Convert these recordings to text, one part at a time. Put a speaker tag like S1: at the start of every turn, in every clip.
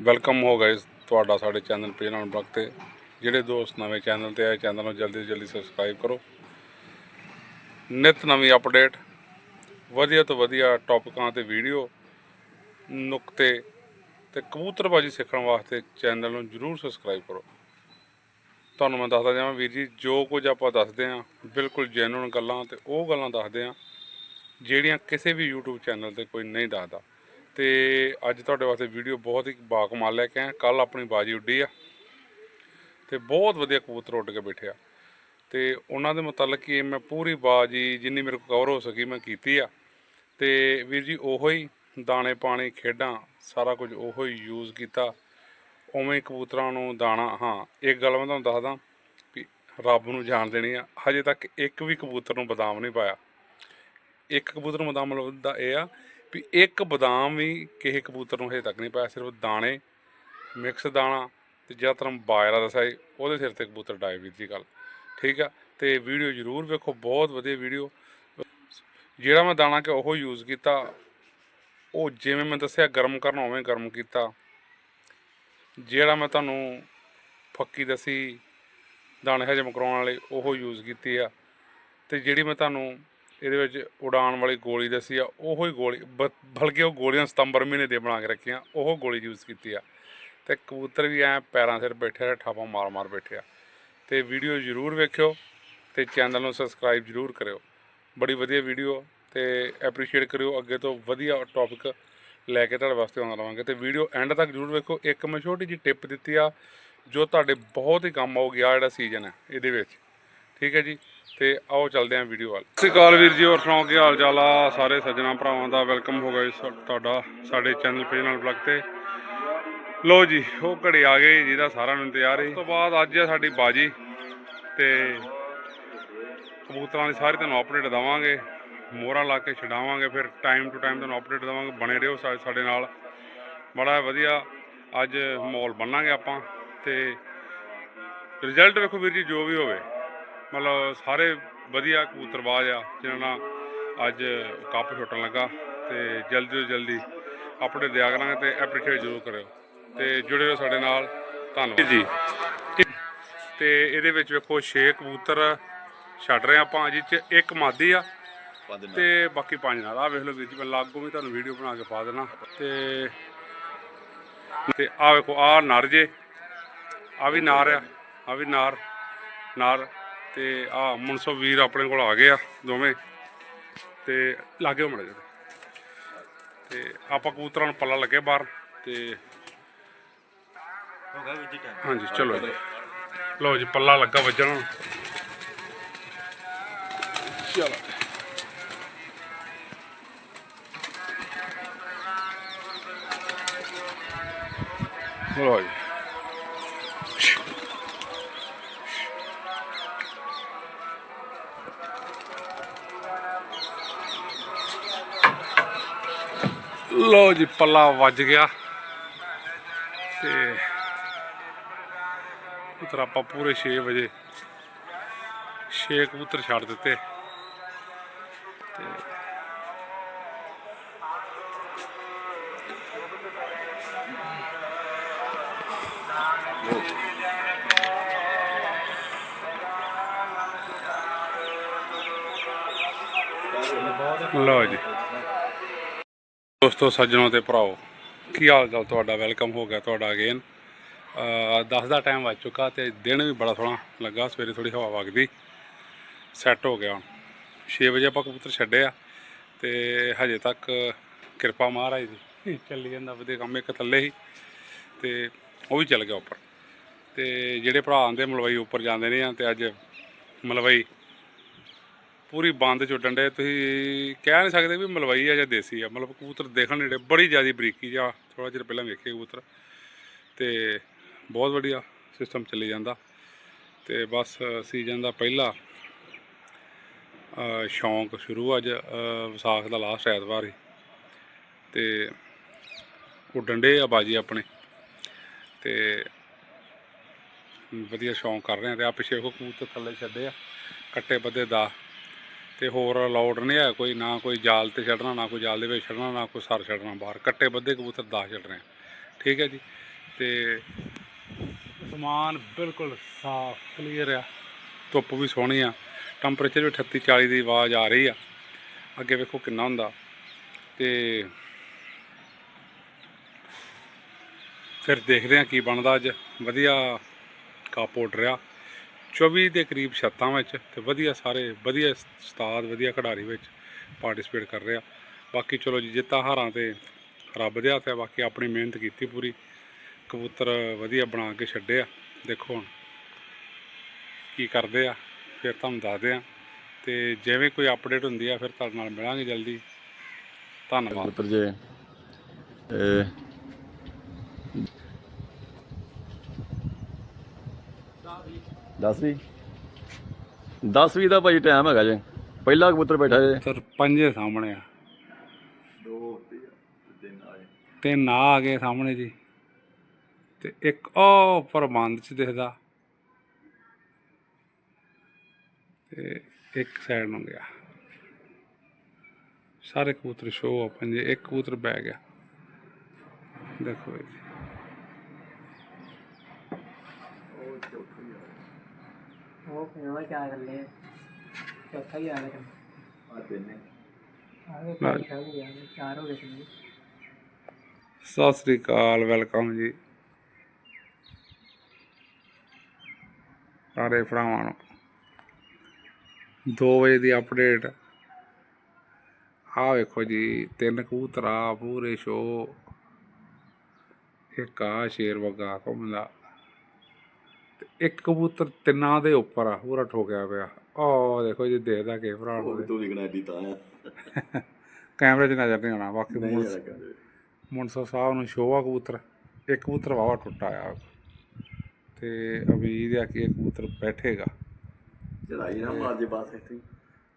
S1: Welcome ਹੋ guys ਤੁਹਾਡਾ ਸਾਡੇ ਚੈਨਲ ਪੇਜ ਨਾਲ ਬਲੌਗ ਤੇ। ਜਿਹੜੇ ਦੋਸਤ ਨਵੇਂ ਚੈਨਲ ਤੇ ਆਏ ਚੈਨਲ ਨੂੰ ਜਲਦੀ ਤੋਂ ਜਲਦੀ ਸਬਸਕ੍ਰਾਈਬ ਕਰੋ। ਨਿਤ ਨਵੀਂ ਅਪਡੇਟ ਵਧੀਆ ਤੋਂ ਵਧੀਆ ਟੌਪਿਕਾਂ ਤੇ ਵੀਡੀਓ ਨੁਕਤੇ ਤੇ ਕਬੂਤਰਬਾਜੀ ਸਿੱਖਣ ਵਾਸਤੇ ਚੈਨਲ ਨੂੰ ਜਰੂਰ ਸਬਸਕ੍ਰਾਈਬ ਕਰੋ। ਤੁਹਾਨੂੰ ਮੈਂ ਦੱਸਦਾ ਜਾਵਾਂ ਵੀਰ ਜੀ, ਜੋ ਕੁਝ ਆਪਾਂ ਦੱਸਦੇ ਹਾਂ, ਬਿਲਕੁਲ ਜੈਨੂਨ ਗੱਲਾਂ ਤੇ ਉਹ ਗੱਲਾਂ ਦੱਸਦੇ ਹਾਂ, ਜਿਹੜੀਆਂ ਕਿਸੇ ਵੀ YouTube ਚੈਨਲ ਤੇ ਕੋਈ ਨਹੀਂ ਦੱਸਦਾ। ਤੇ ਅੱਜ ਤੁਹਾਡੇ ਵਾਸਤੇ ਵੀਡੀਓ ਬਹੁਤ ਹੀ ਬਾਕਮਾਲ ਲੈ ਕੇ ਆਇਆ। ਕੱਲ ਆਪਣੀ ਬਾਜੀ ਉੱਡੀ ਆ ਤੇ ਬਹੁਤ ਵਧੀਆ ਕਬੂਤਰ ਉੱਡ ਕੇ ਬੈਠਿਆ ਆ। ਤੇ ਉਹਨਾਂ ਦੇ ਮੁਤਲਕ ਹੀ ਮੈਂ ਪੂਰੀ ਬਾਜੀ ਜਿੰਨੀ ਮੇਰੇ ਕੋਲ ਕਵਰ ਹੋ ਸਕੀ ਮੈਂ ਕੀਤੀ ਆ। ਤੇ ਵੀਰ ਜੀ ਉਹੋ ਹੀ ਦਾਣੇ ਪਾਣੀ ਖੇਡਾਂ, ਸਾਰਾ ਕੁਝ ਉਹੋ ਹੀ ਯੂਜ਼ ਕੀਤਾ। ਉਵੇਂ ਹੀ ਕਬੂਤਰਾਂ ਨੂੰ ਦਾਣਾ, ਹਾਂ, ਇੱਕ ਗੱਲ ਮੈਂ ਤੁਹਾਨੂੰ ਦੱਸਦਾ ਵੀ ਰੱਬ ਨੂੰ ਜਾਣ ਦੇਣੀ ਆ। ਹਜੇ ਤੱਕ ਇੱਕ ਵੀ ਕਬੂਤਰ ਨੂੰ ਬਦਾਮ ਨਹੀਂ ਪਾਇਆ। ਇੱਕ ਕਬੂਤਰ ਨੂੰ ਬਦਾਮ ਮਤਲਬ ਦਾ ਇਹ ਆ ਵੀ ਇੱਕ ਬਦਾਮ ਵੀ ਕਿਸੇ ਕਬੂਤਰ ਨੂੰ ਹਜੇ ਤੱਕ ਨਹੀਂ ਪਾਇਆ ਸਿਰਫ ਦਾਣੇ ਮਿਕਸ ਦਾਣਾ ਤੇ ਜਿਹੜਾ ਤਰ੍ਹਾਂ ਬਾਜਰਾ ਦੱਸਿਆ ਸੀ, ਉਹਦੇ ਸਿਰ ਤੇ ਕਬੂਤਰ ਡਾਏ ਵੀਰ ਦੀ ਗੱਲ ਠੀਕ ਆ? ਤੇ ਵੀਡੀਓ ਜ਼ਰੂਰ ਵੇਖੋ ਬਹੁਤ ਵਧੀਆ ਵੀਡੀਓ ਜਿਹੜਾ ਮੈਂ ਦਾਣਾ ਕਿ ਉਹ ਯੂਜ਼ ਕੀਤਾ ਉਹ ਜਿਵੇਂ ਮੈਂ ਦੱਸਿਆ ਗਰਮ ਕਰਨਾ ਉਵੇਂ ਗਰਮ ਕੀਤਾ। ਜਿਹੜਾ ਮੈਂ ਤੁਹਾਨੂੰ ਫੱਕੀ ਦੱਸੀ ਦਾਣੇ ਹਜਮ ਕਰਾਉਣ ਵਾਲੇ ਉਹ ਯੂਜ਼ ਕੀਤੀ ਆ। ਤੇ ਜਿਹੜੀ ਮੈਂ ਤੁਹਾਨੂੰ ਇਹਦੇ ਵਿੱਚ ਉਡਾਣ ਵਾਲੀ ਗੋਲੀ ਦੱਸੀ ਆ, ਉਹੋ ਹੀ ਗੋਲੀ, ਬ- ਬਲਕਿ ਉਹ ਗੋਲੀਆਂ ਸਤੰਬਰ ਮਹੀਨੇ ਦੇ ਬਣਾ ਕੇ ਰੱਖੀਆਂ, ਉਹ ਗੋਲੀ ਯੂਜ਼ ਕੀਤੀ ਆ। ਤੇ ਕਬੂਤਰ ਵੀ ਐ ਪੈਰਾਂ ਸਿਰ ਬੈਠੇ ਆ ਠਾਪਾਂ ਮਾਰ ਮਾਰ ਬੈਠੇ ਆ। ਤੇ ਵੀਡੀਓ ਜ਼ਰੂਰ ਵੇਖਿਓ ਤੇ ਚੈਨਲ ਨੂੰ ਸਬਸਕ੍ਰਾਈਬ ਜ਼ਰੂਰ ਕਰਿਓ। ਬੜੀ ਵਧੀਆ ਵੀਡੀਓ ਤੇ ਐਪਰੀਸ਼ੀਏਟ ਕਰਿਓ। ਅੱਗੇ ਤੋਂ ਵਧੀਆ ਟੌਪਿਕ ਲੈ ਕੇ ਤੁਹਾਡੇ ਵਾਸਤੇ ਆਉਂਦਾ ਰਵਾਂਗੇ। ਤੇ ਵੀਡੀਓ ਐਂਡ ਤੱਕ ਜ਼ਰੂਰ ਵੇਖੋ ਇੱਕ ਮੈਂ ਛੋਟੀ ਜਿਹੀ ਟਿਪ ਦਿੱਤੀ ਆ, ਜੋ ਤੁਹਾਡੇ ਬਹੁਤ ਹੀ ਕੰਮ ਆਊਗੀ ਆ ਜਿਹੜਾ ਸੀਜ਼ਨ ਹੈ, ਇਹਦੇ ਵਿੱਚ। ਠੀਕ ਹੈ ਜੀ, ਤੇ ਆਓ ਚੱਲਦੇ ਹਾਂ ਵੀਡੀਓ ਵੱਲ। ਸਤਿ ਸ਼੍ਰੀ ਅਕਾਲ ਵੀਰ ਜੀ, ਹੋਰ ਸੁਣਾਓ ਕੀ ਹਾਲ ਚਾਲ ਆ? ਸਾਰੇ ਸੱਜਣਾ ਭਰਾਵਾਂ ਦਾ ਵੈਲਕਮ ਹੋ ਗਿਆ ਜੀ ਸਾ- ਤੁਹਾਡਾ, ਸਾਡੇ ਚੈਨਲ ਪੇਜ ਨਾਲ ਬਲੱਗ ਤੇ। ਲੋ ਜੀ, ਉਹ ਘੜੀ ਆ ਗਏ ਜਿਹਦਾ ਸਾਰਿਆਂ ਨੂੰ ਇੰਤਜ਼ਾਰ ਹੈ। ਉਸ ਤੋਂ ਬਾਅਦ ਅੱਜ ਆ ਸਾਡੀ ਬਾਜੀ, ਤੇ ਕਬੂਤਰਾਂ ਦੀ ਸਾਰੀ ਤੁਹਾਨੂੰ ਅਪਡੇਟ ਦਵਾਂਗੇ। ਮੋਹਰਾਂ ਲਾ ਕੇ ਛਡਾਵਾਂਗੇ, ਫਿਰ ਟਾਈਮ ਟੂ ਟਾਈਮ ਤੁਹਾਨੂੰ ਅਪਡੇਟ ਦਵਾਂਗੇ। ਬਣੇ ਰਹੋ ਸਾ- ਸਾਡੇ ਨਾਲ। ਬੜਾ ਵਧੀਆ ਅੱਜ ਮਾਹੌਲ ਬਣਾਂਗੇ ਆਪਾਂ, ਤੇ ਰਿਜ਼ਲਟ ਵੇਖੋ ਵੀਰ ਜੀ, ਜੋ ਵੀ ਹੋਵੇ। ਮਤਲਬ ਸਾਰੇ ਵਧੀਆ ਕਬੂਤਰਬਾਜ਼ ਆ ਜਿਨ੍ਹਾਂ ਨਾਲ ਅੱਜ ਕੱਪ ਛੁੱਟਣ ਲੱਗਾ ਤੇ ਜਲਦੀ ਤੋਂ ਜਲਦੀ ਅਪਡੇਟ ਦਿਆ ਕਰਾਂਗੇ ਤੇ ਐਪਰੀਸ਼ੀਏਟ ਜ਼ਰੂਰ ਕਰਿਓ। ਤੇ ਜੁੜੇ ਰਹੋ ਸਾਡੇ ਨਾਲ ਧੰਨਵਾਦ। ਜੀ। ਤੇ ਇਹਦੇ ਵਿੱਚ ਵੇਖੋ 6 ਕਬੂਤਰ ਛੱਡ ਰਹੇ ਆਪਾਂ ਜਿਹ ਚ ਇੱਕ ਮਾਦੀ ਆ ਤੇ ਬਾਕੀ ਪੰਜ ਨਾਲ। ਆ ਵੇਖ ਲਓ ਵੀਰ ਜੀ ਮੈਂ ਲਾਗੋਂ ਵੀ ਤੁਹਾਨੂੰ ਵੀਡੀਓ ਬਣਾ ਕੇ ਪਾ ਦੇਣਾ। ਤੇ ਤੇ ਆ ਵੇਖੋ ਆ ਨਰ ਜੇ ਆ ਵੀ ਨਾਰ ਆ ਆ ਵੀ ਨਾਰ ਨਾਰ। ਤੇ ਆ ਮੁਨਸੋ ਵੀਰ ਆਪਣੇ ਕੋਲ ਆ ਗਏ ਆ ਦੋਵੇਂ। ਤੇ ਲਾਗੇ ਮੜ ਗਏ। ਤੇ ਆਪਾਂ ਕਬੂਤਰਾਂ ਨੂੰ ਪੱਲਾ ਲੱਗੇ ਬਾਹਰ ਤੇ ਹਾਂਜੀ ਚਲੋ ਜੀ। ਲਓ ਜੀ ਪੱਲਾ ਲੱਗਾ ਵੱਜਣ। ਚਲੋ। ਲਓ ਜੀ। ਲਓ ਜੀ, ਪੱਲਾ ਵੱਜ ਗਿਆ। ਤੇ ਕਬੂਤਰ ਆਪਾਂ ਪੂਰੇ 6 ਵਜੇ 6 ਕਬੂਤਰ ਛੱਡ ਦਿੱਤੇ। ਤੇ ਲਓ ਜੀ। ਦੋਸਤੋ, ਸੱਜਣੋ ਤੇ ਭਰਾਓ, ਕੀ ਹਾਲ ਚਾਲ ਤੁਹਾਡਾ? ਵੈਲਕਮ ਹੋ ਗਿਆ ਤੁਹਾਡਾ ਅਗੇਨ 10 ਦਾ ਟਾਈਮ ਵੱਜ ਚੁੱਕਾ ਤੇ ਦਿਨ ਵੀ ਬੜਾ ਸੋਹਣਾ ਲੱਗਾ, ਸਵੇਰੇ ਥੋੜੀ ਹਵਾ ਵਗਦੀ। ਸੈੱਟ ਹੋ ਗਿਆ ਹੁਣ। 6 ਵਜੇ ਆਪਾਂ ਕਬੂਤਰ ਛੱਡੇ ਆ ਤੇ ਹਜੇ ਤੱਕ ਕਿਰਪਾ ਮਹਾਰਾਜ ਦੀ। ਚੱਲੀ ਜਾਂਦਾ ਵਧੀਆ ਕੰਮ ਇੱਕ ਥੱਲੇ ਹੀ। ਤੇ ਉਹ ਵੀ ਚੱਲ ਗਿਆ ਉੱਪਰ। ਤੇ ਜਿਹੜੇ ਭਰਾ ਆਂਦੇ ਮਲਵਈ ਉੱਪਰ ਜਾਂਦੇ ਨੇ ਆ, ਤੇ ਅੱਜ ਮਲਵਈ ਪੂਰੀ ਬੰਦ ਚ ਉੱਡਣ ਤੁਸੀਂ ਕਹਿ ਨਹੀਂ ਸਕਦੇ ਵੀ ਮਲਵਈ ਆ ਜਾਂ ਦੇਸੀ ਆ। ਮਤਲਬ ਕਬੂਤਰ ਦੇਖਣ ਨੇੜੇ ਬੜੀ ਜ਼ਿਆਦਾ ਬਰੀਕੀ ਜਾਂ ਥੋੜਾ ਚਿਰ ਪਹਿਲਾਂ ਵੇਖੇ ਕਬੂਤਰ। ਤੇ ਬਹੁਤ ਵਧੀਆ ਸਿਸਟਮ ਚੱਲੀ ਜਾਂਦਾ। ਤੇ ਬਸ ਸੀਜ਼ਨ ਦਾ ਪਹਿਲਾ ਸ਼ੌਂਕ ਸ਼ੁਰੂ ਅੱਜ ਵਿਸਾਖ ਦਾ ਲਾਸਟ ਐਤਵਾਰ ਹੀ। ਤੇ ਉੱਡਣ ਡੇ ਆ ਬਾਜੀ ਆਪਣੇ। ਤੇ ਵਧੀਆ ਸ਼ੌਂਕ ਕਰ ਰਹੇ ਆ ਤੇ ਆ ਪਿੱਛੇ ਉਹ ਕਬੂਤਰ ਥੱਲੇ ਛੱਡੇ ਆ। ਕੱਟੇ ਬੱਦੇ ਦਾ ਤੇ ਹੋਰ ਅਲਾਉਡ ਨਹੀਂ ਹੈ ਕੋਈ, ਨਾ ਕੋਈ ਜਾਲ ਤੇ ਛੱਡਣਾ, ਨਾ ਕੋਈ ਜਾਲ ਦੇ ਵਿੱਚ ਛੱਡਣਾ, ਨਾ ਕੋਈ ਸਰ ਛੱਡਣਾ ਬਾਹਰ। ਕੱਟੇ ਬੱਦੇ ਕਬੂਤਰ 10 ਛੱਡ ਰਹੇ ਠੀਕ ਹੈ ਜੀ? ਤੇ ਸਮਾਨ ਬਿਲਕੁਲ ਸਾਫ਼ ਕਲੀਅਰ ਆ। ਧੁੱਪ ਵੀ ਸੋਹਣੀ ਆ। ਟੈਂਪਰੇਚਰ ਵੀ 38 40 ਦੀ ਆਵਾਜ਼ ਆ ਰਹੀ ਆ। ਅੱਗੇ ਵੇਖੋ ਕਿੰਨਾ ਹੁੰਦਾ। ਤੇ ਫਿਰ ਦੇਖਦੇ ਆ ਕੀ ਬਣਦਾ ਅੱਜ। ਵਧੀਆ ਕੱਪ ਆਰਡਰ ਆ 24 ਦੇ ਕਰੀਬ ਛੱਤਾਂ ਵਿੱਚ ਤੇ ਵਧੀਆ ਸਾਰੇ ਵਧੀਆ ਉਸਤਾਦ, ਵਧੀਆ ਖਿਡਾਰੀ ਵਿੱਚ ਪਾਰਟਿਸਿਪੇਟ ਕਰ ਰਿਹਾ ਬਾਕੀ ਚਲੋ ਜੀ, ਜਿੱਤਾਂ ਹਾਰਾਂ ਤੇ ਰੱਬ ਦੇ ਹੱਥ ਹੈ ਬਾਕੀ ਆਪਣੀ ਮਿਹਨਤ ਕੀਤੀ ਪੂਰੀ। ਕਬੂਤਰ ਵਧੀਆ ਬਣਾ ਕੇ ਛੱਡੇ ਆ। ਦੇਖੋ ਹੁਣ ਕੀ ਕਰਦੇ ਆ, ਫਿਰ ਤੁਹਾਨੂੰ ਦੱਸਦੇ ਆ। ਤੇ ਜਿਵੇਂ ਕੋਈ ਅਪਡੇਟ ਹੁੰਦੀ ਆ, ਫਿਰ ਤੁਹਾਡੇ ਨਾਲ ਮਿਲਾਂਗੇ ਜਲਦੀ। ਧੰਨਵਾਦ।
S2: ਪੁੱਤਰ ਇਹ ਦਸ ਵੀ। 10 ਵੀ ਦਾ ਭਾਈ ਟਾਈਮ ਹੈਗਾ ਜੇ। ਪਹਿਲਾ ਕਬੂਤਰ ਬੈਠਾ ਜੇ।
S1: ਸਰ ਪੰਜੇ ਸਾਹਮਣੇ ਆ।
S2: ਦੋ ਤਿੰਨ ਆਏ
S1: ਤਿੰਨ ਆ ਆ ਗਏ ਸਾਹਮਣੇ ਜੀ। ਤੇ ਇੱਕ ਉਹ ਉੱਪਰ ਬੰਦ ਚ ਦਿਖਦਾ। ਤੇ ਇੱਕ ਸਾਈਡ ਨੂੰ ਗਿਆ। ਸਾਰੇ ਕਬੂਤਰ ਸ਼ੋ ਆ ਪੰਜੇ। ਇੱਕ ਕਬੂਤਰ ਬਹਿ ਗਿਆ। ਦੇਖੋ ਜੀ।
S3: ਉਹ ਕਿਹੜਾ ਚਾਰ ਗੱਲੇ ਆ। ਚੌਥਾ ਹੀ ਆ ਗਿਆ
S2: ਆ ਤਿੰਨ।
S3: ਆਗੇ ਪੰਜ ਹੋ ਗਿਆ ਚਾਰ ਹੋ ਗਏ ਸੀ
S1: ਸਤਿ ਸ੍ਰੀ ਅਕਾਲ ਵੈਲਕਮ ਜੀ। ਸਾਰੇ ਭਰਾਵਾਂ ਨੂੰ। 2 ਵਜੇ ਦੀ ਅਪਡੇਟ। ਆ ਵੇਖੋ ਜੀ ਤਿੰਨ ਕਬੂਤਰ ਆ ਪੂਰੇ ਸ਼ੋ। ਇੱਕ ਆ ਸ਼ੇਰ ਵਗਾ ਘੁੰਮਦਾ। ਇੱਕ ਕਬੂਤਰ ਤਿੰਨਾਂ ਦੇ ਉੱਪਰ ਆ ਪੂਰਾ ਠੋਕਿਆ ਪਿਆ। ਉਹ ਦੇਖੋ ਜੀ ਦੇਖਦਾ ਕਿ ਭਰਾ ਨੂੰ
S2: ਤੂੰ ਵਿਕਣਾ ਏਡੀ ਤਾਂ ਆ
S1: ਕੈਮਰੇ 'ਚ ਨਜ਼ਰ ਨਹੀਂ ਆਉਣਾ ਬਾਕੀ ਮੁਨਸਾ ਸਾਹਿਬ ਨੂੰ ਸ਼ੋਵਾ ਕਬੂਤਰ। ਇੱਕ ਕਬੂਤਰ ਵਾਵਾ ਟੁੱਟਾ ਆ। ਤੇ ਉਮੀਦ ਆ ਕਿ ਕਬੂਤਰ ਬੈਠੇਗਾ।
S2: ਚੜਾਈ ਨਾ ਮਾਰ ਜੇ ਬਸ ਇੱਥੇ।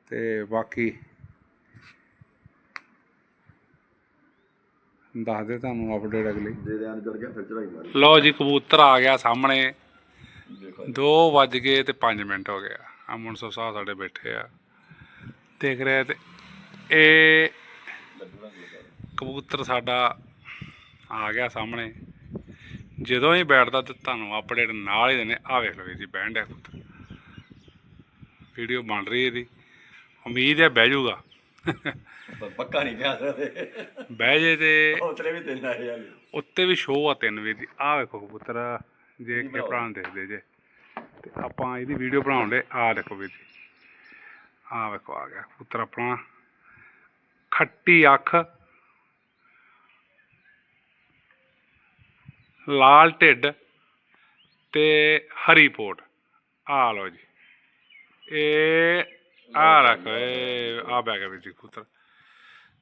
S1: ਤੇ ਬਾਕੀ ਦੱਸ ਦੇ ਤੁਹਾਨੂੰ ਅਪਡੇਟ ਅਗਲੀ।
S2: ਜੇ ਰਿਆਂ ਚੜ ਗਿਆ ਫਿਰ ਚੜਾਈ ਮਾਰੀ।
S1: ਲਓ ਜੀ ਕਬੂਤਰ ਆ ਗਿਆ ਸਾਹਮਣੇ। 2 ਵੱਜ ਗਏ ਤੇ 5 ਮਿੰਟ ਹੋ ਗਿਆ। ਆ ਮੁਨਸਾ ਸਾਹਿਬ ਸਾਡੇ ਬੈਠੇ ਆ। ਦੇਖ ਰਹੇ ਤੇ ਇਹ ਕਬੂਤਰ ਸਾਡਾ ਆ ਗਿਆ ਸਾਹਮਣੇ। ਜਦੋਂ ਹੀ ਬੈਠਦਾ ਤੇ ਤੁਹਾਨੂੰ ਅਪਡੇਟ ਨਾਲ ਹੀ ਦੇਣੇ ਆ ਵੇਖ ਲਓ ਜੀ ਬੈਂਡ ਹੈ ਕਬੂਤਰ। ਵੀਡੀਓ ਬਣ ਰਹੀ ਹੈ ਇਹਦੀ। ਉਮੀਦ ਹੈ ਬਹਿ ਜਾਊਗਾ।
S2: ਪੱਕਾ ਨਹੀਂ ਕਹਿ ਸਕਦੇ।
S1: ਬਹਿ ਜੇ ਤੇ
S2: ਉਤਰੇ ਵੀ ਤਿੰਨ ਆ।
S1: ਉੱਤੇ ਵੀ ਸ਼ੋਅ ਆ ਤਿੰਨ ਵੀਰ ਜੀ। ਆ ਵੇਖੋ ਕਬੂਤਰ। ਜੇ ਕਿ ਭਰਾ ਨੂੰ ਦੇਖਦੇ ਜੇ। ਤੇ ਆਪਾਂ ਇਹਦੀ ਵੀਡੀਓ ਬਣਾਉਣ ਦੇ ਆ ਦੇਖੋ ਵੀਰ ਜੀ ਆ ਵੇਖੋ ਆ ਗਿਆ ਕਬੂਤਰ ਆਪਣਾ। ਖੱਟੀ ਅੱਖ। ਲਾਲ ਢਿੱਡ ਤੇ ਹਰੀ ਪੋਟ। ਆ ਲਓ ਜੀ। ਇਹ ਆ ਰੱਖ ਆ ਬੈ ਗਿਆ ਵੀਰ ਜੀ ਕਬੂਤਰ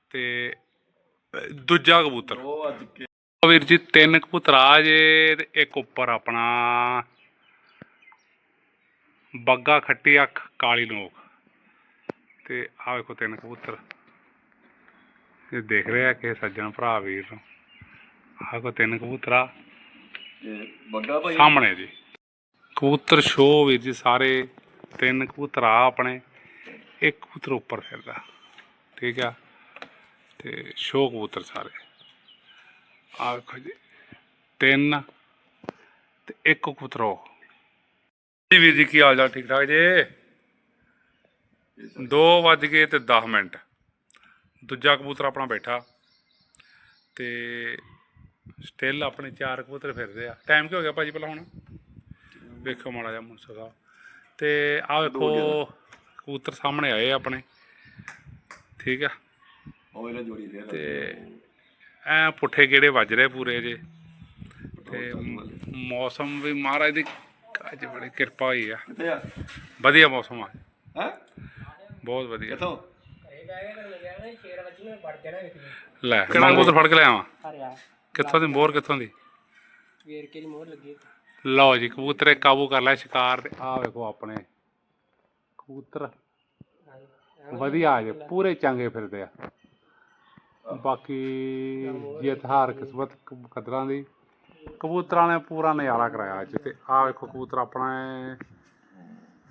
S1: ਤੇ ਦੂਜਾ ਕਬੂਤਰ।
S2: ਉਹ ਅੱਜ
S1: ਵੀਰ ਜੀ ਤਿੰਨ ਕਬੂਤਰ ਆ ਜੇ ਤੇ ਇੱਕ ਉੱਪਰ ਆਪਣਾ ਬੱਗਾ ਖੱਟੀ ਅੱਖ ਕਾਲੀ ਨੋਕ। ਤੇ ਆ ਵੇਖੋ ਤਿੰਨ ਕਬੂਤਰ ਇਹ ਦੇਖ ਰਿਹਾ ਕਿ ਸੱਜਣ ਭਰਾ ਵੀਰ। ਨੂੰ ਆਹ ਕੋ ਤਿੰਨ ਕਬੂਤਰ ਆ।
S2: ਇਹ ਬੱਗਾ ਭਾਈ?
S1: ਸਾਹਮਣੇ ਜੀ। ਕਬੂਤਰ ਸ਼ੋ ਵੀਰ ਜੀ ਸਾਰੇ ਤਿੰਨ ਕਬੂਤਰ ਆ ਆਪਣੇ। ਇੱਕ ਕਬੂਤਰ ਉੱਪਰ ਫਿਰਦਾ। ਠੀਕ ਆ? ਤੇ ਸ਼ੋ ਕਬੂਤਰ ਸਾਰੇ। ਆ ਵੇਖੋ ਜੀ। ਤਿੰਨ ਤੇ ਇੱਕ ਕਬੂਤਰ ਉਹ ਜੀ ਵੀਰ ਜੀ ਕੀ ਹਾਲ ਚਾਲ? ਠੀਕ ਠਾਕ ਜੀ? 2 ਵੱਜ ਗਏ ਤੇ 10 ਮਿੰਟ। ਦੂਜਾ ਕਬੂਤਰ ਆਪਣਾ ਬੈਠਾ। ਤੇ ਸਟਿਲ ਆਪਣੇ ਚਾਰ ਕਬੂਤਰ ਫਿਰਦੇ ਆ। ਟਾਈਮ ਕੀ ਹੋ ਗਿਆ ਭਾਜੀ ਪਹਿਲਾਂ ਹੁਣ? ਵੇਖੋ ਮਾੜਾ ਜਿਹਾ ਮੁੰਸਾ ਸਾਹਿਬ। ਤੇ ਆ ਵੇਖੋ ਕਬੂਤਰ ਸਾਹਮਣੇ ਆਏ ਆਪਣੇ। ਠੀਕ ਆ।
S2: ਉਹ ਇਹਨਾਂ ਜੋੜੀ ਦੇ
S1: ਤੇ ਐ ਪੁੱਠੇ ਗੇੜੇ ਵੱਜ ਰਹੇ ਪੂਰੇ ਜੇ ਤੇ ਮੌਸਮ ਵੀ ਮਹਾਰਾਜ ਦੀ ਅੱਜ ਬੜੀ ਕਿਰਪਾ ਹੋਈ ਆ।
S2: ਆ?
S1: ਵਧੀਆ ਮੌਸਮ ਆ।
S2: ਹੈ?
S1: ਬਹੁਤ ਵਧੀਆ।
S2: ਕਿੱਥੋਂ?
S1: ਲੈ ਕਿਹੜਾ ਕਬੂਤਰ ਫੜ ਕੇ ਲਿਆਵਾਂ
S3: ਹਰਿਆ
S1: ਕਿੱਥੋਂ ਦੀ ਮੋਹਰ ਕਿੱਥੋਂ ਦੀ?
S3: ਵੇਰ ਕੇ ਦੀ ਮੋਹਰ ਲੱਗੀ
S1: ਲਓ ਜੀ ਕਬੂਤਰੇ ਕਾਬੂ ਕਰ ਲਿਆ ਸ਼ਿਕਾਰ ਤੇ ਆ ਵੇਖੋ ਆਪਣੇ। ਕਬੂਤਰ। ਵਧੀਆ ਜੇ ਪੂਰੇ ਚੰਗੇ ਫਿਰਦੇ ਆ। ਬਾਕੀ ਜਿੱਤ ਹਾਰ ਕਿਸਮਤ ਕਦਰਾਂ ਦੀ ਕਬੂਤਰਾਂ ਨੇ ਪੂਰਾ ਨਜ਼ਾਰਾ ਕਰਾਇਆ ਅੱਜ ਤੇ। ਆ ਵੇਖੋ ਕਬੂਤਰ ਆਪਣਾ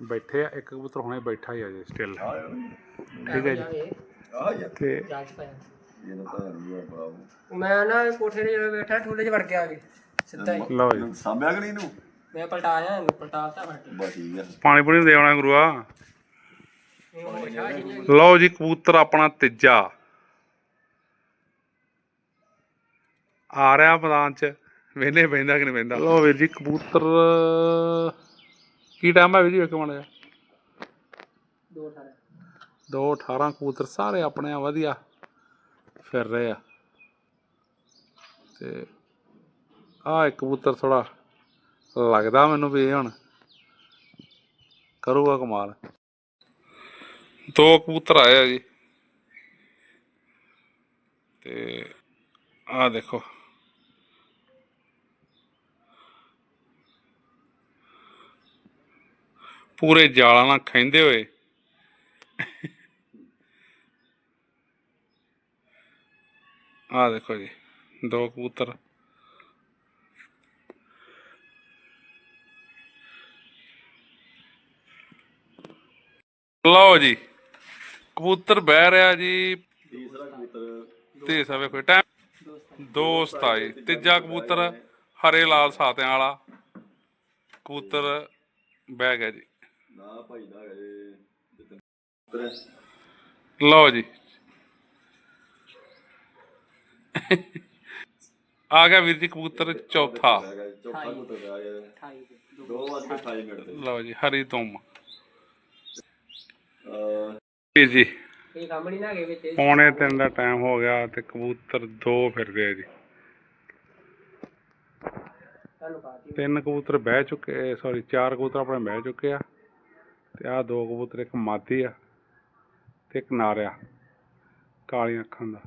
S1: ਬੈਠੇ ਆ ਇੱਕ ਕਬੂਤਰ ਹੁਣੇ ਬੈਠਾ ਹੀ ਆ ਜੇ ਸਟਿਲ ਠੀਕ ਹੈ ਜੀ। ਤੇ
S3: ਮੈਂ ਨਾ ਕੋਠੇ ਤੇ ਜਦੋਂ ਬੈਠਾ ਠੂਲੇ 'ਚ ਵੜ ਕੇ ਆ ਸਿੱਧਾ ਹੀ।
S1: ਲਓ ਜੀ।
S2: ਸਾਂਭਿਆ ਕਿ ਨਹੀਂ ਇਹਨੂੰ?
S3: ਮੈਂ ਪਲਟਾਇਆ ਇਹਨੂੰ ਪਲਟਾਤਾ
S2: ਬਸ ਠੀਕ ਆ।
S1: ਪਾਣੀ ਪੂਣੀ ਦੇ ਆਉਣਾ ਗੁਰੂਆ। ਲਓ ਜੀ ਕਬੂਤਰ ਆਪਣਾ ਤੀਜਾ। ਆ ਰਿਹਾ ਮੈਦਾਨ ਚ। ਵੇਨੇ ਬੈਂਦਾ ਕਿ ਨਹੀਂ ਬੈਂਦਾ ਲਓ ਵੀਰ ਜੀ ਕਬੂਤਰ ਕੀ ਟਾਈਮ ਹੈ ਵੀਰ ਜੀ ਵੇਖੋ ਮਾੜਾ ਜਿਹਾ।
S3: ਦੋ ਠਾਰੇ
S1: ਦੋ 18 ਕਬੂਤਰ ਸਾਰੇ ਆਪਣੇ ਆ ਵਧੀਆ ਫਿਰ ਰਹੇ ਆ। ਤੇ ਆ ਇੱਕ ਕਬੂਤਰ ਥੋੜਾ ਲੱਗਦਾ ਮੈਨੂੰ ਵੀ ਇਹ ਹੁਣ। ਕਰੂਗਾ ਕਮਾਲ। ਦੋ ਕਬੂਤਰ ਆਏ ਆ ਜੀ। ਤੇ ਆ ਦੇਖੋ। ਪੂਰੇ ਜਾਲਾਂ ਨਾਲ ਖੈਂਦੇ ਹੋਏ। ਆ ਦੇਖੋ ਜੀ ਦੋ ਕਬੂਤਰ। ਲਓ ਜੀ ਕਬੂਤਰ ਬਹਿ ਰਿਹਾ ਜੀ।
S2: ਤੀਸਰਾ ਕਬੂਤਰ।
S1: ਤੇ ਸਵੇ ਕੋਈ ਟਾਈਮ। ਦੋ ਸਤਾਈ ਤੀਜਾ ਕਬੂਤਰ ਹਰੇ ਲਾਲ ਸਾਤਿਆਂ ਵਾਲਾ। ਕਬੂਤਰ ਬਹਿ ਗਿਆ ਜੀ।
S2: ਨਾ ਭਾਈ ਦਾ।
S1: ਲਓ ਜੀ। ਆ ਗਿਆ ਵੀਰ ਜੀ ਕਬੂਤਰ ਚੌਥਾ
S2: ਹੈਗਾ ਜੀ, ਚੌਥਾ ਕਬੂਤਰ ਹੈਗਾ ਇਹ।
S3: 28 ਦੇ
S2: ਦੋ ਵੱਜ ਕੇ 28 ਮਿੰਟ ਤੇ
S1: ਲਓ ਜੀ ਹਰੀ ਤੁਮ ਵੀਰ ਜੀ
S3: ਇਹ ਕੰਮ ਨਹੀਂ ਨਾ ਗਏ ਵਿੱਚ। ਇਹ।
S1: ਪੌਣੇ ਤਿੰਨ ਦਾ ਟਾਈਮ ਹੋ ਗਿਆ ਤੇ ਕਬੂਤਰ ਦੋ ਫਿਰ ਗਏ ਜੀ। ਤਿੰਨ ਕਬੂਤਰ ਬਹਿ ਚੁੱਕੇ ਸੌਰੀ ਚਾਰ ਕਬੂਤਰ ਆਪਣੇ ਬਹਿ ਚੁੱਕੇ ਆ। ਤੇ ਆ ਦੋ ਕਬੂਤਰ ਇੱਕ ਮਾਦੀ ਆ ਤੇ ਇੱਕ ਨਾਰਿਆ ਕਾਲੀਆਂ ਅੱਖਾਂ ਦਾ।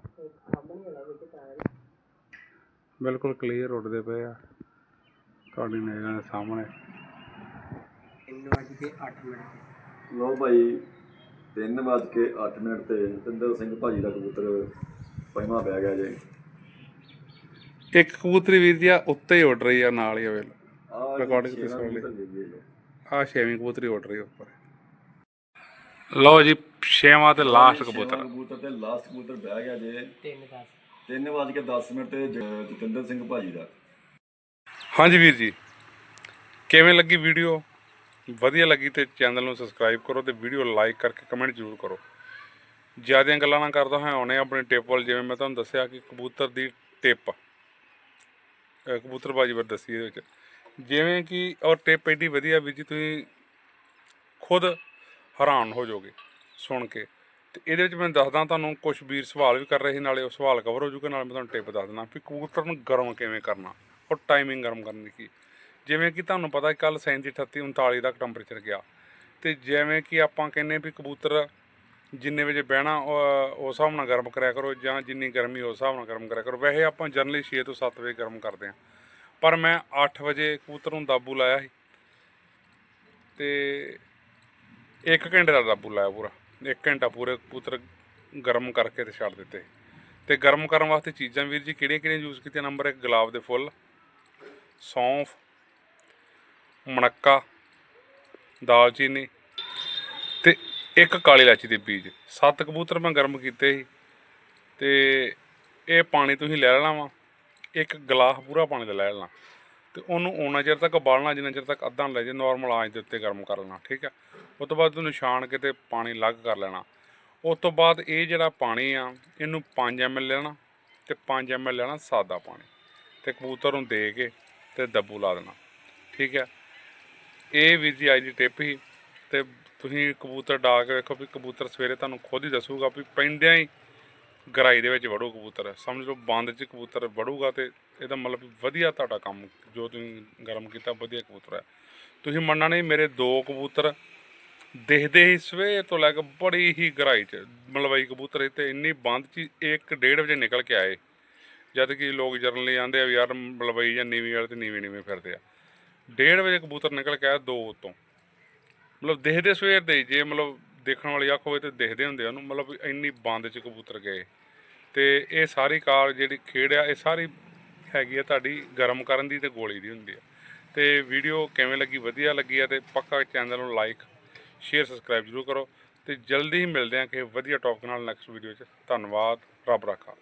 S1: ਬਿਲਕੁਲ ਕਲੀਅਰ ਉੱਡਦੇ ਪਏ ਆ। ਤੁਹਾਡੀ ਨਜ਼ਰਾਂ ਦੇ ਸਾਹਮਣੇ।
S3: ਤਿੰਨ ਵਜ ਕੇ 8 ਮਿੰਟ।
S2: ਲਓ ਭਾਈ 3 ਵੱਜ ਕੇ 8 ਮਿੰਟ ਤੇ ਜਤਿੰਦਰ ਸਿੰਘ ਭਾਜੀ ਦਾ ਕਬੂਤਰ ਪੰਜਵਾਂ ਪੈ ਗਿਆ ਜੇ।
S1: ਇੱਕ ਕਬੂਤਰੀ ਵੀਰ ਜੀ ਆ ਉੱਤੇ ਹੀ ਉੱਡ ਰਹੀ ਆ ਨਾਲ ਹੀ ਆ ਵੇਲ
S2: ਆਹ ਛੇਵਾਂ
S1: ਤੇ ਸੁਣ ਲਈ।
S2: ਕਬੂਤਰ।
S1: ਆ ਛੇਵੀਂ ਕਬੂਤਰੀ ਉੱਡ ਰਹੀ ਉੱਪਰ। ਲਓ ਜੀ ਛੇਵਾਂ ਤੇ ਲਾਸਟ ਕਬੂਤਰ।
S2: ਕਬੂਤਰ ਤੇ ਲਾਸਟ ਕਬੂਤਰ ਬਹਿ ਗਿਆ ਜੇ।
S3: 3 10
S2: 3 ਵੱਜ ਕੇ 10 ਮਿੰਟ ਤੇ ਜਤਿੰਦਰ ਸਿੰਘ ਭਾਜੀ ਦਾ।
S1: ਹਾਂਜੀ ਵੀਰ ਜੀ ਕਿਵੇਂ ਲੱਗੀ ਵੀਡੀਓ ਵਧੀਆ ਲੱਗੀ ਤੇ ਚੈਨਲ ਨੂੰ ਸਬਸਕ੍ਰਾਈਬ ਕਰੋ ਤੇ ਵੀਡੀਓ ਲਾਈਕ ਕਰਕੇ ਕਮੈਂਟ ਜ਼ਰੂਰ ਕਰੋ। ਜਿਆਦੀਆਂ ਗੱਲਾਂ ਨਾ ਕਰਦਾ ਹਾਂ ਆਉਣੇ ਆਪਣੇ ਟਿਪ ਵੱਲ। ਜਿਵੇਂ ਮੈਂ ਤੁਹਾਨੂੰ ਦੱਸਿਆ ਕਿ ਕਬੂਤਰ ਦੀ ਟਿਪ ਅਹ ਕਬੂਤਰਬਾਜੀ ਬਾਰੇ ਦੱਸੀ ਇਹਦੇ ਵਿੱਚ। ਜਿਵੇਂ ਕਿ ਔਰ ਟਿਪ ਐਡੀ ਵਧੀਆ ਵੀ ਜੀ, ਤੁਸੀਂ ਖੁਦ ਹੈਰਾਨ ਹੋ ਜਾਓਗੇ ਸੁਣ ਕੇ। ਤੇ ਇਹਦੇ ਵਿੱਚ ਮੈਂ ਦੱਸਦਾ ਤੁਹਾਨੂੰ ਕੁਝ ਵੀਰ ਸਵਾਲ ਵੀ ਕਰ ਰਹੇ ਸੀ, ਨਾਲੇ ਉਹ ਸਵਾਲ ਕਵਰ ਹੋ ਜੂਗਾ ਨਾਲੇ ਮੈਂ ਤੁਹਾਨੂੰ ਟਿਪ ਦੱਸ ਦਿੰਦਾ ਵੀ ਕਬੂਤਰ ਨੂੰ ਗਰਮ ਕਿਵੇਂ ਕਰਨਾ, ਔਰ ਟਾਈਮਿੰਗ ਗਰਮ ਕਰਨ ਦੀ ਕੀ। ਜਿਵੇਂ ਕਿ ਤੁਹਾਨੂੰ ਪਤਾ ਕੱਲ 37 38 39 ਤੱਕ ਟੈਂਪਰੇਚਰ ਗਿਆ। ਤੇ ਜਿਵੇਂ ਕਿ ਆਪਾਂ ਕਹਿੰਨੇ ਵੀ ਕਬੂਤਰ ਜਿੰਨੇ ਵਜੇ ਬਹਿਣਾ ਉਸ ਹਿਸਾਬ ਨਾਲ ਗਰਮ ਕਰਿਆ ਕਰੋ, ਜਾਂ ਜਿੰਨੀ ਗਰਮੀ, ਉਸ ਹਿਸਾਬ ਨਾਲ ਗਰਮ ਕਰਿਆ ਕਰੋ। ਵੈਸੇ ਆਪਾਂ ਜਨਰਲੀ 6 ਤੋਂ 7 ਵਜੇ ਗਰਮ ਕਰਦੇ ਹਾਂ। ਪਰ ਮੈਂ 8 ਵਜੇ ਕਬੂਤਰ ਨੂੰ ਦਾਬੂ ਲਾਇਆ ਸੀ। ਤੇ 1 ਘੰਟੇ ਦਾ ਦਾਬੂ ਲਾਇਆ ਪੂਰਾ। 1 ਘੰਟਾ ਪੂਰੇ ਕਬੂਤਰ ਗਰਮ ਕਰਕੇ ਤੇ ਛੱਡ ਦਿੱਤੇ। ਤੇ ਗਰਮ ਕਰਨ ਵਾਸਤੇ ਚੀਜ਼ਾਂ ਵੀਰ ਜੀ ਕਿਹੜੀਆਂ ਕਿਹੜੀਆਂ ਯੂਜ਼ ਕੀਤੀਆਂ? ਨੰਬਰ 1 ਗੁਲਾਬ ਦੇ ਫੁੱਲ। ਸੌਂਫ। ਮਣੱਕਾ। ਦਾਲਚੀਨੀ। ਤੇ ਇੱਕ ਕਾਲੀ ਇਲਾਚੀ ਦੇ ਬੀਜ। ਸੱਤ ਕਬੂਤਰ ਮੈਂ ਗਰਮ ਕੀਤੇ ਸੀ। ਤੇ ਇਹ ਪਾਣੀ ਤੁਸੀਂ ਲੈ ਲੈਣਾ ਵਾ। ਇੱਕ ਗਲਾਸ ਪੂਰਾ ਪਾਣੀ ਦਾ ਲੈ ਲੈਣਾ ਤੇ ਉਹਨੂੰ ਓਨਾ ਚਿਰ ਤੱਕ ਉਬਾਲਣਾ, ਜਿੰਨਾ ਚਿਰ ਤੱਕ ਅੱਧਾ ਨਾ ਲੈ ਜੇ ਨਾਰਮਲ ਆਂਚ ਦੇ ਉੱਤੇ ਗਰਮ ਕਰ ਲੈਣਾ, ਠੀਕ ਹੈ। ਉਸ ਤੋਂ ਬਾਅਦ ਤੁਹਾਨੂੰ ਛਾਣ ਕੇ ਤੇ ਪਾਣੀ ਅਲੱਗ ਕਰ ਲੈਣਾ। ਉਸ ਤੋਂ ਬਾਅਦ ਇਹ ਜਿਹੜਾ ਪਾਣੀ ਆ, ਇਹਨੂੰ 5 ml ਲੈਣਾ ਤੇ 5 ml ਲੈਣਾ ਸਾਦਾ ਪਾਣੀ ਤੇ ਕਬੂਤਰ ਨੂੰ ਦੇ ਕੇ ਤੇ ਦੱਬੂ ਲਾ ਦੇਣਾ, ਠੀਕ ਹੈ। ਇਹ ਵੀ ਜੀ ਅੱਜ ਦੀ ਟਿਪ ਹੀ ਤੇ ਤੁਸੀਂ ਕਬੂਤਰ ਡਾ ਕੇ ਵੇਖੋ ਵੀ ਕਬੂਤਰ ਸਵੇਰੇ ਤੁਹਾਨੂੰ ਖੁਦ ਹੀ ਦੱਸੂਗਾ ਵੀ ਪੈਂਦਿਆਂ ਹੀ ਗਰਾਈ ਦੇ ਵਿੱਚ ਵੜੋ ਕਬੂਤਰ। ਸਮਝ ਲਓ ਬੰਦ 'ਚ ਕਬੂਤਰ ਵੜੂਗਾ ਤੇ ਇਹਦਾ ਮਤਲਬ ਵਧੀਆ ਤੁਹਾਡਾ ਕੰਮ ਜੋ ਤੁਸੀਂ ਗਰਮ ਕੀਤਾ ਵਧੀਆ ਕਬੂਤਰ ਹੈ। ਤੁਸੀਂ ਮੰਨਣਾ ਨਹੀਂ ਮੇਰੇ ਦੋ ਕਬੂਤਰ ਦੇਖਦੇ ਹੀ ਸਵੇਰ ਤੋਂ ਲੈ ਕੇ ਬੜੀ ਹੀ ਗਰਾਈ 'ਚ ਮਲਵਈ ਕਬੂਤਰ ਤੇ ਇੰਨੀ ਬੰਦ 'ਚ ਇੱਕ ਡੇਢ ਵਜੇ ਨਿਕਲ ਕੇ ਆਏ। ਜਦ ਕਿ ਲੋਕ ਜਰਨ ਲਈ ਆਂਦੇ ਆ ਵੀ ਯਾਰ ਮਲਵਈ ਜਾਂ ਨੀਵੀਂ ਵਾਲੇ ਤੇ ਨੀਵੇਂ ਨੀਵੇਂ ਫਿਰਦੇ ਆ। ਡੇਢ ਵਜੇ ਕਬੂਤਰ ਨਿਕਲ ਕੇ ਆਇਆ ਦੋ ਤੋਂ ਮਤਲਬ ਦੇਖਦੇ ਸਵੇਰ ਦੇ ਹੀ, ਜੇ ਮਤਲਬ ਦੇਖਣ ਵਾਲੀ ਅੱਖ ਹੋਵੇ ਤੇ ਦੇਖਦੇ ਹੁੰਦੇ ਆ ਉਹਨੂੰ, ਮਤਲਬ ਇੰਨੀ ਬੰਦ ਚ ਕਬੂਤਰ ਗਏ। ਤੇ ਇਹ ਸਾਰੀ ਕਾਰ ਜਿਹੜੀ ਖੇਡ ਆ, ਇਹ ਸਾਰੀ ਹੈਗੀ ਆ ਤੁਹਾਡੀ ਗਰਮ ਕਰਨ ਦੀ ਤੇ ਗੋਲੀ ਦੀ ਹੁੰਦੀ ਆ। ਤੇ ਵੀਡੀਓ ਕਿਵੇਂ ਲੱਗੀ, ਵਧੀਆ ਲੱਗੀ ਆ ਤੇ ਪੱਕਾ ਚੈਨਲ ਨੂੰ ਲਾਈਕ, ਸ਼ੇਅਰ, ਸਬਸਕ੍ਰਾਈਬ ਜ਼ਰੂਰ ਕਰੋ ਤੇ ਜਲਦੀ ਹੀ ਮਿਲਦੇ ਆ ਕਿ ਵਧੀਆ ਟੌਪਿਕ ਨਾਲ ਨੈਕਸਟ ਵੀਡੀਓ 'ਚ। ਧੰਨਵਾਦ, ਰੱਬ ਰਾਖਾ।